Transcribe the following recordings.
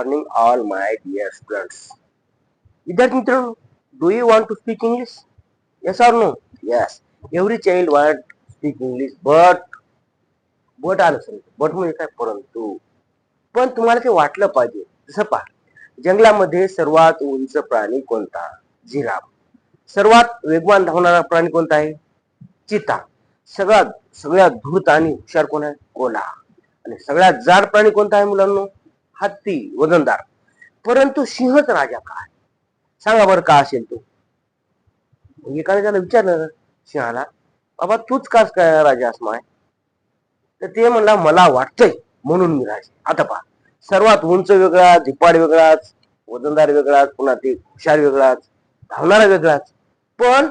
morning, all my dear students. विद्यार्थी मित्रांनो do you want to speak English yes or no yes every child want speak English but but आलं sir but म्हणजे काय परंतु पण तुम्हाला ते वाटलं पाहिजे. जसं पहा जंगलामध्ये सर्वात उंच प्राणी कोणता? जिराफ. सर्वात वेगवान धावणारा प्राणी कोणता आहे? चिता. सगळ्यात सगळ्यात धूर्त आणि हुशार कोण आहे? कोला. आणि सगळ्यात जाड प्राणी कोणता आहे मुलांनो? हत्ती वजनदार. परंतु सिंहच राजा का सांगा बरं का असेल तो. एकाने त्याला विचारलं सिंहाला बाबा तूच कास काय राजा असमाय तर ते म्हणला मला वाटतंय म्हणून मी राजा आता पहा सर्वात उंच वेगळा धिपाड वेगळाच वजनदार वेगळाच पुन्हा ते हुशार वेगळाच धावणारा वेगळाच. पण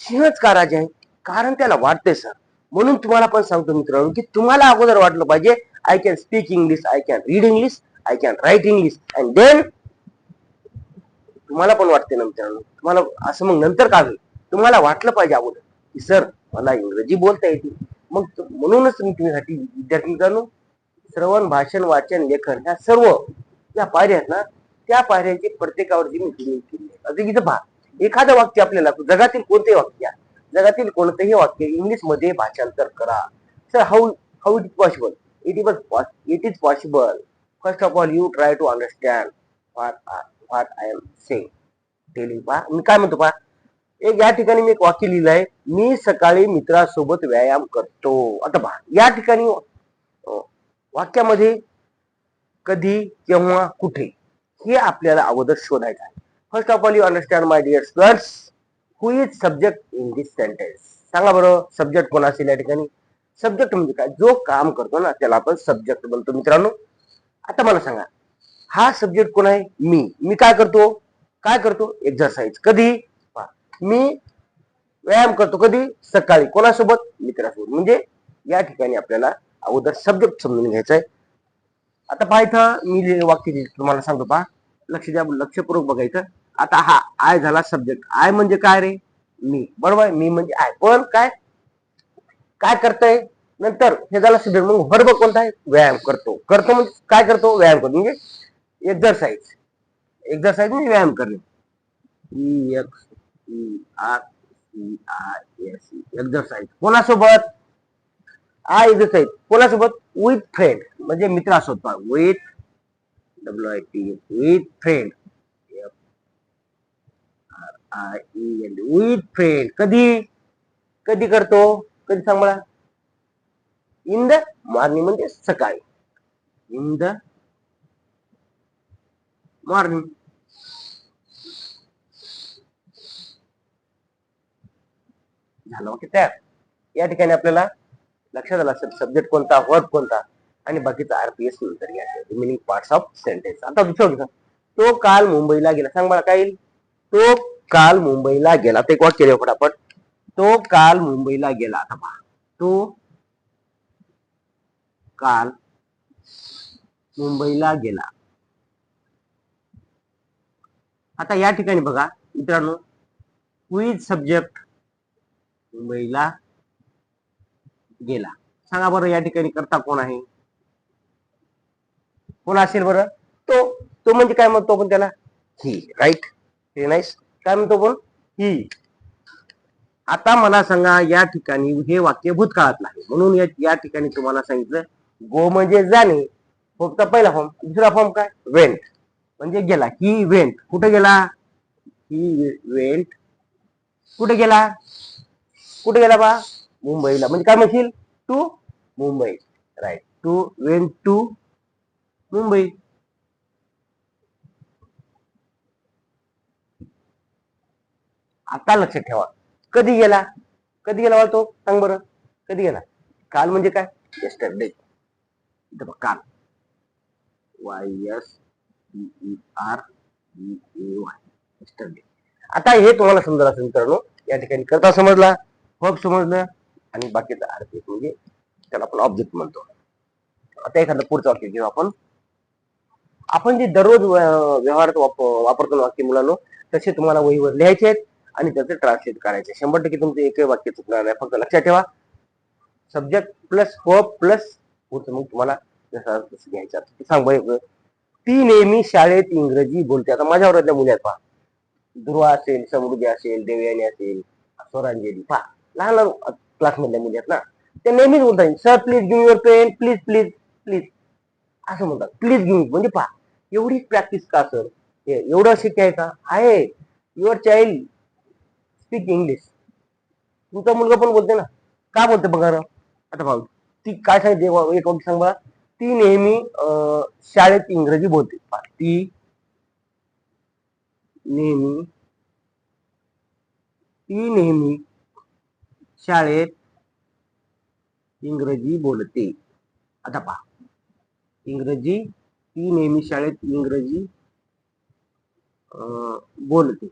सिंहच का राजा आहे? कारण त्याला वाटतंय सर. म्हणून तुम्हाला पण सांगतो मित्रांनो की तुम्हाला अगोदर वाटलं पाहिजे I can speak English I can read English I can write English and then तुम्हाला पण वाटते ना मित्रांनो तुम्हाला असं मग नंतर का होईल? तुम्हाला वाटलं पाहिजे अगोदर की सर मला इंग्रजी बोलता येते. मग म्हणूनच मी तुमच्यासाठी विद्यार्थी मित्रांनो श्रवण भाषण वाचन लेखन ह्या सर्व या पायऱ्या आहेत ना त्या पायऱ्यांची प्रत्येकावरती मी केली अगदी इथं पहा एखादं वाक्य आपल्याला जगातील कोणते वाक्य आहे, जगातील कोणतेही वाक्य इंग्लिशमध्ये भाषांतर करा. Sir how how it is possible it is it is possible first of all you try to understand what I am say telling पहा मी काय म्हणतो पहा? एक या ठिकाणी मी एक वाक्य लिहिलं आहे मी सकाळी मित्रासोबत व्यायाम करतो. आता पहा या ठिकाणी वाक्यामध्ये कधी केव्हा कुठे हे आपल्याला अगोदर शोधायचं आहे. First of all you understand my dear students who is subject in this sentence सांगा बरं सब्जेक्ट कोण असेल या ठिकाणी? सब्जेक्ट म्हणजे काय? जो काम करतो ना त्याला आपण सब्जेक्ट बोलतो. मित्रांनो आता मला सांगा हा सब्जेक्ट कोण आहे? मी. मी काय करतो? काय करतो? एक्झरसाइज कधी? पहा, मी व्यायाम करतो कधी? सकाळी. कोणासोबत? मित्रासोबत. म्हणजे या ठिकाणी आपल्याला अगोदर सब्जेक्ट समजून घ्यायचा आहे आता पहा मी वाक्य तुम्हाला सांगतो पहा. लक्ष द्या लक्षपूर्वक बघायचं आता हा आय झाला सब्जेक्ट आय म्हणजे काय रे? मी. बरोबर? आहे? मी म्हणजे आय. पण काय? काय करतय? नंतर हे झालं सब्जेक्ट मग वर्ब कोणता आहे? व्यायाम करतो. करतो म्हणजे काय करतो? व्यायाम करतो. म्हणजे एक्झरसाइज एक्झरसाइज म्हणजे व्यायाम करणे. E X E R S exercise कोणासोबत? आय एक्झरसाइज कोणासोबत? विथ फ्रेंड म्हणजे मित्रासोबत. With W I T with friend R E L with friend कधी? कधी करतो? कधी सांग मला इन द मॉर्निंग म्हणजे सकाळी. इन द मॉर्निंग झालं ओके तयार. या ठिकाणी आपल्याला लक्षात आलं असेल सब्जेक्ट कोणता वर्ब कोणता? आणि बाकीचा आरपीएस नंतर घ्यायचं रिमेनिंग पार्ट्स ऑफ सेंटेन्स आता दुसरं तो काल मुंबईला गेला. सांग मला काय तो काल मुंबईला गेला. ते एक वाक्य लिहा फटाफट तो काल मुंबईला गेला आता पहा. तो काल मुंबईला गेला. आता या ठिकाणी बघा मित्रांनो क्विज सब्जेक्ट मुंबईला गेला. सांगा बरं या ठिकाणी करता कोण आहे? कोण असेल बरं? तो तो म्हणजे काय म्हणतो आपण त्याला? ही राईट हे नाईस काय म्हणतो पण ही. आता मला सांगा या ठिकाणी हे वाक्य भूतकाळात नाही. म्हणून या या ठिकाणी तुम्हाला सांगितलं गो म्हणजे जाणे. फक्त पहिला फॉर्म दुसरा फॉर्म काय? वेंट म्हणजे गेला. ही वेंट कुठे गेला? ही वेंट कुठे गेला? कुठे गेला बा? मुंबईला. म्हणजे काय म्हणशील? To Mumbai. Right to went to Mumbai. आता लक्षात ठेवा. कधी गेला? कधी गेला वाटतो? तो सांग बरं. कधी गेला? काल म्हणजे काय? येस्टरडे इथं बघ, काल. Y S R Y yesterday आता हे तुम्हाला समजलं असेल मित्रांनो या ठिकाणी करता समजला वर्ब समजलं आणि बाकीचा अर्थ म्हणजे त्याला आपण ऑब्जेक्ट म्हणतो. आता एखादं पुढचं वाक्य घेऊ आपण. आपण जे दररोज व्यवहारात वापरतो वाक्य मुलांनो तसे तुम्हाला वहीवर लिहायचे आहेत. आणि त्याचं ट्रान्सलेट करायचे. शंभर टक्के तुमचं एकही वाक्य चुकणार नाही. फक्त लक्षात ठेवा. सब्जेक्ट प्लस वर्ब प्लस पुढचं मग तुम्हाला जसं तसं घ्यायचं सांग बरं ती नेहमी शाळेत इंग्रजी बोलते. आता माझ्या वर्गातल्या मुली आहेत पहा. ध्रुवा असेल समृद्धी असेल देवयानी असेल स्वरांजली. पहा. लहान लहान क्लासमधल्या मुली आहेत ना. ते नेहमीच बोलतात. Sir please give your pen please please please असं म्हणतात. प्लीज गिव्ह म्हणजे पहा. एवढी प्रॅक्टिस का सर एवढं शिकायचं? आहे आहे युअर चाइल्ड स्पीक इंग्लिश तुमचा मुलगा पण बोलते ना? का बोलते बघा आता भाऊ ती काय सांगते? एक वाक्य सांग. बघा ती नेहमी अं, शाळेत इंग्रजी बोलते. पहा, ती नेहमी ती नेहमी शाळेत इंग्रजी बोलते. आता पहा. इंग्रजी ती नेहमी शाळेत इंग्रजी अं, बोलते.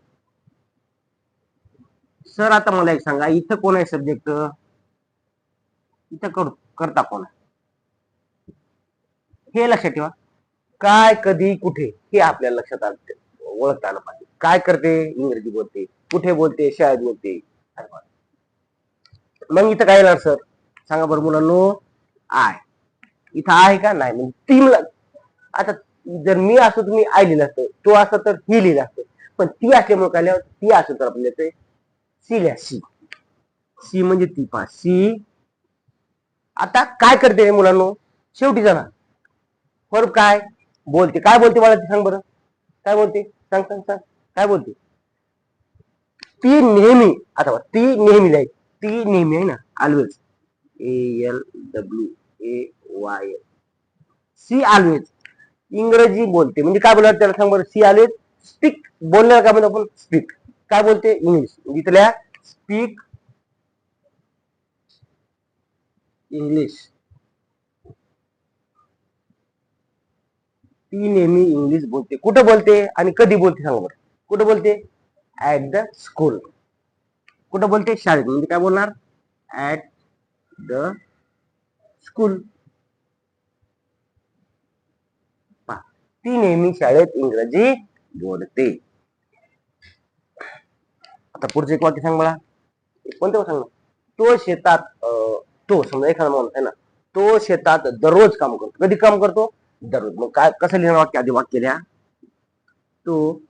सर आता मला एक सांगा इथं कोण आहे सब्जेक्ट इथं कर करता कोण आहे? हे लक्षात ठेवा. काय कधी कुठे? हे आपल्याला लक्षात आलं ओळखता आलं पाहिजे. काय करते? इंग्रजी बोलते. कुठे बोलते? शाळेत बोलते. मग इथं काय येणार सर सांगा बरं मुलांनो. आय. इथं आहे का? नाही. म्हणजे तीन आता जर मी असो तुम्ही आय लिहिलं असतं. तो असं तर ही लिहिलं असतं. पण ती असल्यामुळे काय ती असं तर आपल्याला सी लिहा सी. सी म्हणजे ती पा सी. आता काय करते मुलांनो? शेवटी जाणार फरक काय? बोलते. काय बोलते मला सांग बरं. काय बोलते? सांग सांग सांग. काय बोलते? ती नेहमी आता ती नेहमी जाईल ती नेहमी आहे ना always A L W A Y L C always इंग्रजी बोलते. म्हणजे काय बोलणार त्याला? सांग बरं. सी ऑलवेज स्पीक बोलणार काय म्हणतो आपण स्पीक काय बोलते? इंग्लिश इथल्या स्पीक इंग्लिश ती नेहमी इंग्लिश बोलते. कुठं बोलते आणि कधी बोलते सांगा बरं. कुठं बोलते? ऍट द स्कूल कुठं बोलते? शाळेत. म्हणजे काय बोलणार? ऍट द स्कूल ती नेहमी शाळेत इंग्रजी बोलते. आता पुढचं एक वाक्य सांग मला. कोणतं सांग तो शेतात तो समजा एखादा माणूस आहे ना तो शेतात दररोज काम करतो. कधी काम करतो? दररोज. मग काय कसं लिहिणार वाक्य? आधी वाक्य लिहा. तो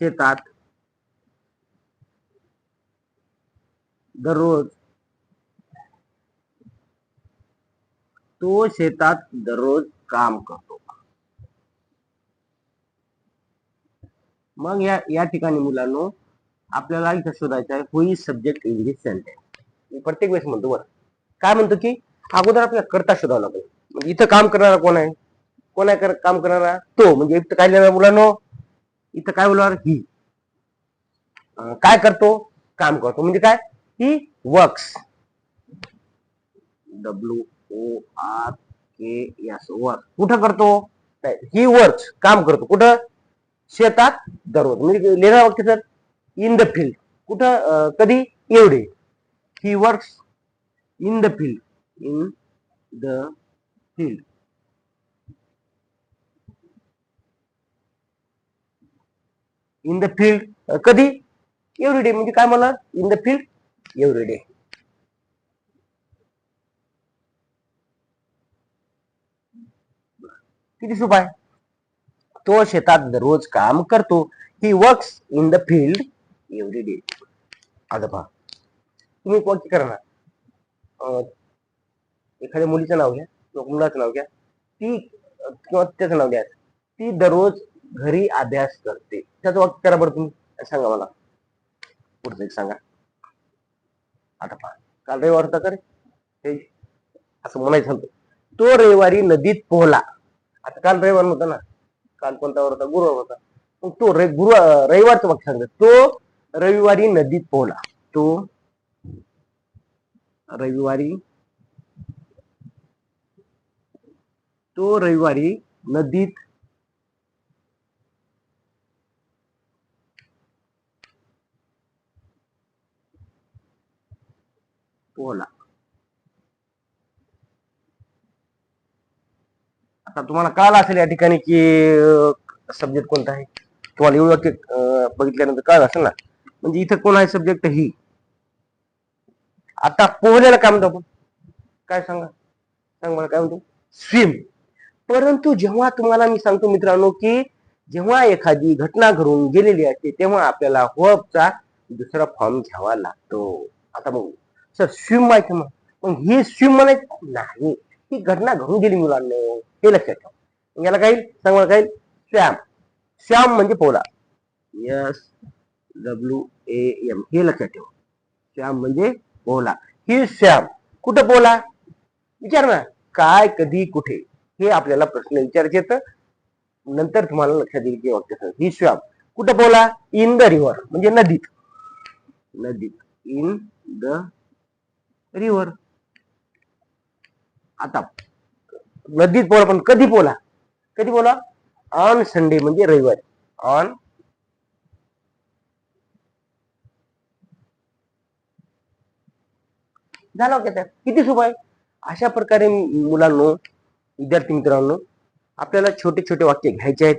शेतात दररोज तो शेतात दररोज काम करतो. मग या या ठिकाणी मुलांनो आपल्याला इथं शोधायचं आहे हुई सब्जेक्ट इंग्लिश सेंटेन्स मी प्रत्येक वेळेस म्हणतो बरं. काय म्हणतो की अगोदर आपल्याला करता शोधावं लागेल. म्हणजे इथं काम करणारा कोण आहे? कोण आहे कर- काम करणारा? तो. म्हणजे इथं काय लिहिणार मुलांनो? इथं काय बोलणार? ही. काय करतो? काम करतो. म्हणजे काय? He works W O R K S work कुठं करतो? ही वर्क्स काम करतो. कुठं? शेतात दररोज. म्हणजे लिहिणार वाक्य सर इन द फील्ड कुठं कधी? एवढे. He works in the field in the field in the field कधी? एव्हरी डे म्हणजे काय मला? In the field every day किती सोपा आहे तो शेतात दररोज काम करतो. He works in the field every day आता पहा. तुम्ही एक वाक्य करा एखाद्या मुलीचं नाव घ्या किंवा मुलाचं नाव घ्या. ती किंवा त्याचं नाव घ्या. ती दररोज घरी अभ्यास करते. त्याचं वाक्य करा बरं तुम्ही. सांगा मला. पुढचं एक सांगा. आता पहा. काल रविवार होता का रे? हे असं म्हणायचं होतं. तो रविवारी नदीत पोहला. आता काल रविवार होता ना. काल कोणता होता? गुरुवार होता. तो रे गुरु रविवारचं वाक्य सांगतो. तो रविवारी नदीत पोहला तो रविवारी तो रविवारी नदीत पोहला आता तुम्हाला कळालं असेल या ठिकाणी की सब्जेक्ट कोणता आहे? तुम्हाला एवढं वाक्य बघितल्यानंतर कळलं असेल ना? म्हणजे इथं कोण आहे सब्जेक्ट ही. आता पोहण्याला काय म्हणतो आपण? काय सांगा? सांग मला काय म्हणतो? स्विम परंतु जेव्हा तुम्हाला मी सांगतो मित्रांनो की जेव्हा एखादी घटना घडून गेलेली असते तेव्हा आपल्याला होपचा दुसरा फॉर्म घ्यावा लागतो. आता मग सर स्विम माहिती मग? मग ही स्विम म्हणायचं नाही. ही घटना घडून गेली मुलांना. हे लक्षात ठेवा. याला काही सांग मला काही श्याम श्याम म्हणजे पोला एस डब्ल्यू ए एम हे लक्षात ठेवा. श्याम म्हणजे पोला ही श्याम, कुठं पोला विचार ना, काय, कधी, कुठे? हे आपल्याला प्रश्न विचारायचे येतं नंतर तुम्हाला लक्षात येईल की वाक्य. ही श्याम, कुठं पोला इन द रिव्हर म्हणजे नदीत. नदीत. इन द रिव्हर आता, नदीत पोला पण कधी पोला कधी बोला ऑन संडे म्हणजे रविवारी. ऑन झालं का त्यात? किती सोपं आहे? अशा प्रकारे मुलांनो विद्यार्थी मित्रांनो आपल्याला छोटे छोटे वाक्य घ्यायचे आहेत.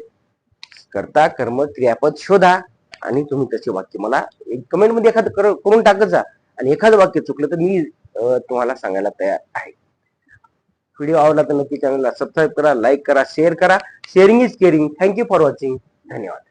करता कर्म क्रियापद शोधा आणि तुम्ही तसे वाक्य मला एक कमेंटमध्ये एखादं कर- करून टाकत जा. आणि एखादं वाक्य चुकलं तर मी तुम्हाला सांगायला तयार आहे. व्हिडिओ आवडला तर नक्की चॅनलला सबस्क्राईब करा लाईक करा शेअर करा. Sharing is caring thank you for watching धन्यवाद.